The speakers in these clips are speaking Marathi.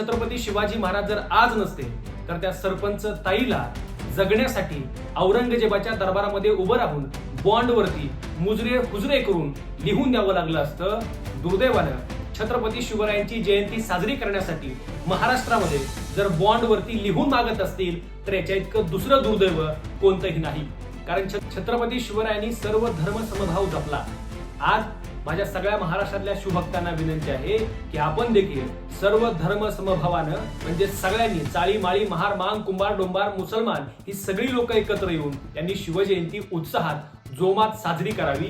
छत्रपती शिवाजी महाराज जर आज नसते तर त्या सरपंच ताईला जगण्यासाठी औरंगजेबाच्या दरबारामध्ये उभं राहून बॉन्डवरती मुजरे हुजरे करून लिहून द्यावं लागलं असतं. दुर्दैवानं छत्रपती शिवरायांची जयंती साजरी करण्यासाठी महाराष्ट्रामध्ये जर बॉन्डवरती लिहून मागत असतील तर याच्या इतकं दुसरं दुर्दैव कोणतंही नाही. कारण छ- छत्रपती शिवरायांनी सर्व धर्म समभाव जपला. आज माझ्या सगळ्या महाराष्ट्रातल्या शिवभक्तांना विनंती आहे की आपण देखील सर्व धर्म समभावानं म्हणजे सगळ्यांनी चाळी माळी महार मांग कुंभार डोंबार मुसलमान ही सगळी लोक एकत्र येऊन त्यांनी शिवजयंती उत्साहात जोमात साजरी करावी.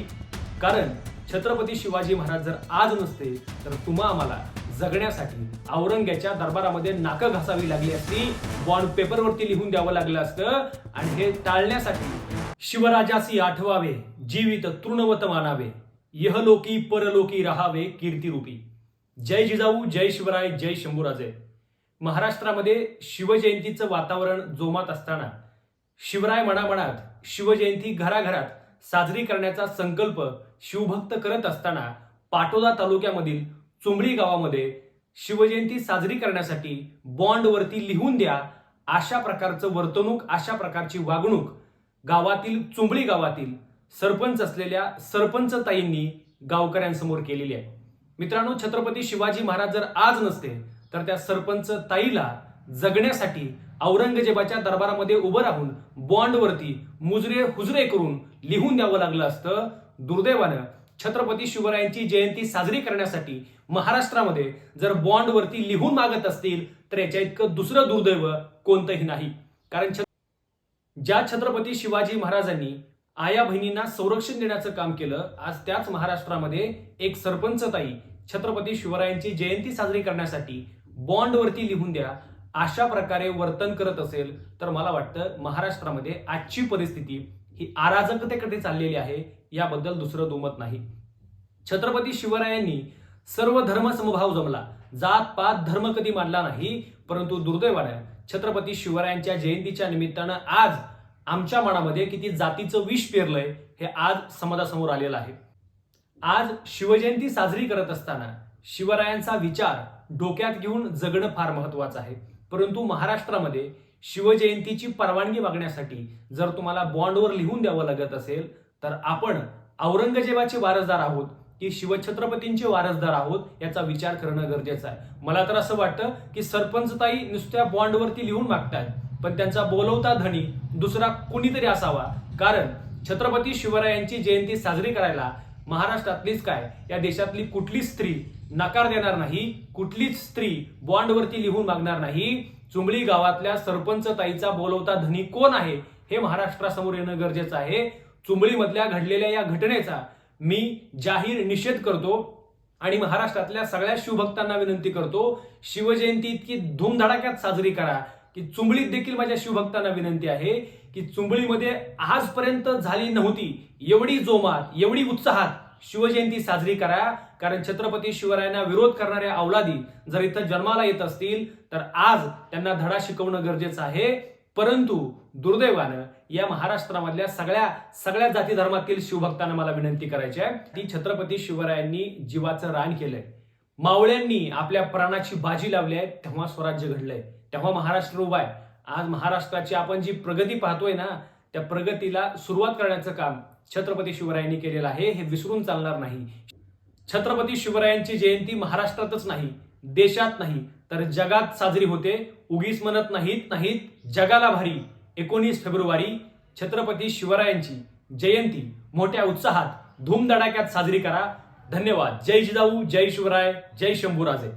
कारण छत्रपती शिवाजी महाराज जर आज नसते तर तुम्हा आम्हाला जगण्यासाठी औरंग्याच्या दरबारामध्ये नाकं घासावी लागली असती बॉन्ड पेपरवरती लिहून द्यावं लागलं असतं. आणि हे टाळण्यासाठी शिवराजासी आठवावे जीवित तृणवत मानावे. यहलोकी परलोकी राहावे कीर्तिरूपी. जय जिजाऊ जय शिवराय जय शंभूराजे. महाराष्ट्रामध्ये शिवजयंतीचं वातावरण जोमात असताना शिवराय मनामनात शिवजयंती घराघरात साजरी करण्याचा संकल्प शिवभक्त करत असताना पाटोदा तालुक्यामधील चुंबळी गावामध्ये शिवजयंती साजरी करण्यासाठी बॉन्डवरती लिहून द्या अशा प्रकारचं वर्तणूक अशा प्रकारची वागणूक गावातील चुंबळी गावातील सरपंच असलेल्या सरपंच ताईंनी गावकऱ्यांसमोर केलेली आहे. मित्रांनो छत्रपती शिवाजी महाराज जर आज नसते तर त्या सरपंच ताईला जगण्यासाठी औरंगजेबाच्या दरबारामध्ये उभं राहून बॉन्डवरती मुजरे हुजरे करून लिहून द्यावं लागलं असतं. दुर्दैवानं छत्रपती शिवरायांची जयंती साजरी करण्यासाठी महाराष्ट्रामध्ये जर बॉन्डवरती लिहून मागत असतील तर याच्या इतकं दुसरं दुर्दैव कोणतंही नाही. कारण छ- ज्या छत्रपती शिवाजी महाराजांनी आया बहिणींना संरक्षण देण्याचं काम केलं. आज त्याच महाराष्ट्रामध्ये एक सरपंच ताई छत्रपती शिवरायांची जयंती साजरी करण्यासाठी बॉन्डवरती लिहून द्या. अशा प्रकारे वर्तन करत असेल तर मला वाटतं महाराष्ट्रामध्ये आजची परिस्थिती ही अराजकतेकडे चाललेली आहे. याबद्दल दुसरं दुमत नाही. छत्रपती शिवरायांनी सर्व धर्म समभाव जमला. जात पात धर्म कधी मानला नाही परंतु दुर्दैवानं छत्रपती शिवरायांच्या जयंतीच्या निमित्तानं आज आमच्या मनामध्ये किती जातीचं विष पेरलंय हे आज समाजासमोर आलेलं आहे. आज शिवजयंती साजरी करत असताना शिवरायांचा विचार डोक्यात घेऊन जगणं फार महत्वाचं आहे. परंतु महाराष्ट्रामध्ये शिवजयंतीची परवानगी मागण्यासाठी जर तुम्हाला बॉन्डवर लिहून द्यावं लागत असेल तर आपण औरंगजेबाचे वारसदार आहोत की शिवछत्रपतींचे वारसदार आहोत याचा विचार करणं गरजेचं आहे. मला तर असं वाटतं की सरपंचताई नुसत्या बॉन्डवरती लिहून मागतात पण त्यांचा बोलवता धनी दुसरा कुणीतरी असावा. कारण छत्रपती शिवरायांची जयंती साजरी करायला महाराष्ट्रातलीच काय? या देशातली कुठलीच स्त्री नकार देणार नाही कुठलीच स्त्री बॉन्डवरती लिहून मागणार नाही. चुंबळी गावातल्या सरपंच ताईचा बोलवता धनी कोण आहे? हे महाराष्ट्रासमोर येणं गरजेचं आहे. चुंबळीमधल्या घडलेल्या या घटनेचा मी जाहीर निषेध करतो आणि महाराष्ट्रातल्या सगळ्या शिवभक्तांना विनंती करतो शिवजयंती इतकी धूमधडाक्यात साजरी करा. की चुंबळीत देखील माझ्या शिवभक्तांना विनंती आहे की चुंबळीमध्ये आजपर्यंत झाली नव्हती एवढी जोमात एवढी उत्साहात शिवजयंती साजरी करा. कारण छत्रपती शिवरायांना विरोध करणाऱ्या अवलादी जर इथं जन्माला येत असतील तर आज त्यांना धडा शिकवणं गरजेचं आहे. परंतु दुर्दैवानं या महाराष्ट्रामधल्या सगळ्या सगळ्या जाती धर्मातील शिवभक्तांना मला विनंती करायची आहे. की छत्रपती शिवरायांनी जीवाचं रान केलंय. मावळ्यांनी आपल्या प्राणाची बाजी लावली आहे तेव्हा स्वराज्य घडलंय. तेव्हा महाराष्ट्र उभा आहे. आज महाराष्ट्राची आपण जी प्रगती पाहतोय ना त्या प्रगतीला सुरुवात करण्याचं काम छत्रपती शिवरायांनी केलेलं आहे हे विसरून चालणार नाही. छत्रपती शिवरायांची जयंती महाराष्ट्रातच नाही देशात नाही तर जगात साजरी होते. उगीच म्हणत नाहीत नाहीत जगाला भारी. एकोणीस फेब्रुवारी छत्रपती शिवरायांची जयंती. मोठ्या उत्साहात धूमधडाक्यात साजरी करा. धन्यवाद. जय जिजाऊ जय शिवराय जय शंभूराजे.